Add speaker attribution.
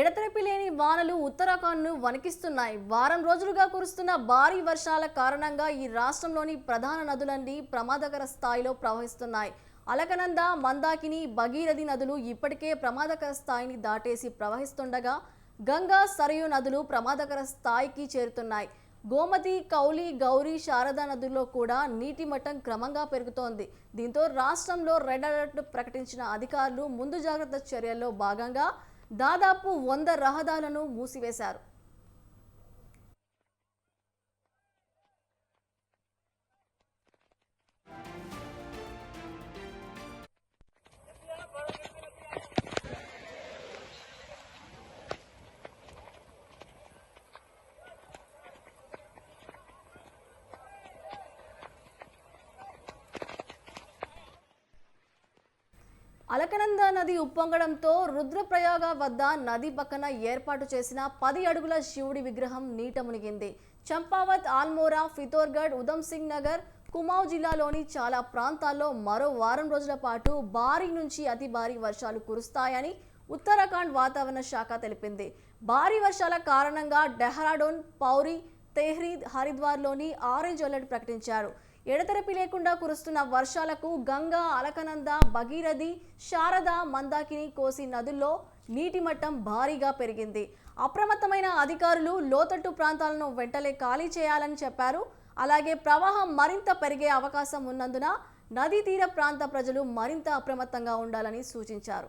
Speaker 1: ఎడతెరిపి లేని వానలు ఉత్తరాఖండ్ను వణికిస్తున్నాయి. వారం రోజులుగా కురుస్తున్న భారీ వర్షాల కారణంగా ఈ రాష్ట్రంలోని ప్రధాన నదులన్నీ ప్రమాదకర స్థాయిలో ప్రవహిస్తున్నాయి. అలకనంద మందాకిని భగీరథి నదులు ఇప్పటికే ప్రమాదకర స్థాయిని దాటేసి ప్రవహిస్తుండగా గంగా సరయు నదులు ప్రమాదకర స్థాయికి చేరుతున్నాయి. గోమతి కౌలి గౌరీ శారదా నదుల్లో కూడా నీటి మట్టం క్రమంగా పెరుగుతోంది. దీంతో రాష్ట్రంలో రెడ్ అలర్ట్ ప్రకటించిన అధికారులు ముందు జాగ్రత్త చర్యల్లో భాగంగా దాదాపు వంద రహదారులను మూసివేశారు. అలకనంద నది ఉప్పొంగడంతో రుద్రప్రయాగ వద్ద నది పక్కన ఏర్పాటు చేసిన పది అడుగుల శివుడి విగ్రహం నీట మునిగింది. చంపావత్ ఆల్మోరా ఫితోర్గఢ్ ఉధమ్ సింగ్ నగర్ కుమావ్ జిల్లాలోని చాలా ప్రాంతాల్లో మరో వారం రోజుల పాటు భారీ నుంచి అతి భారీ వర్షాలు కురుస్తాయని ఉత్తరాఖండ్ వాతావరణ శాఖ తెలిపింది. భారీ వర్షాల కారణంగా డెహ్రాడూన్ పౌరి తెహ్రీద్ హరిద్వార్లోని ఆరెంజ్ అలర్ట్ ప్రకటించారు. ఎడతెరపి లేకుండా కురుస్తున్న వర్షాలకు గంగా అలకనంద భగీరథి శారద మందాకిని కోసి నదుల్లో నీటి మట్టం భారీగా పెరిగింది. అప్రమత్తమైన అధికారులు లోతట్టు ప్రాంతాలను వెంటనే ఖాళీ చేయాలని చెప్పారు. అలాగే ప్రవాహం మరింత పెరిగే అవకాశం ఉన్నందున నదీ తీర ప్రాంత ప్రజలు మరింత అప్రమత్తంగా ఉండాలని సూచించారు.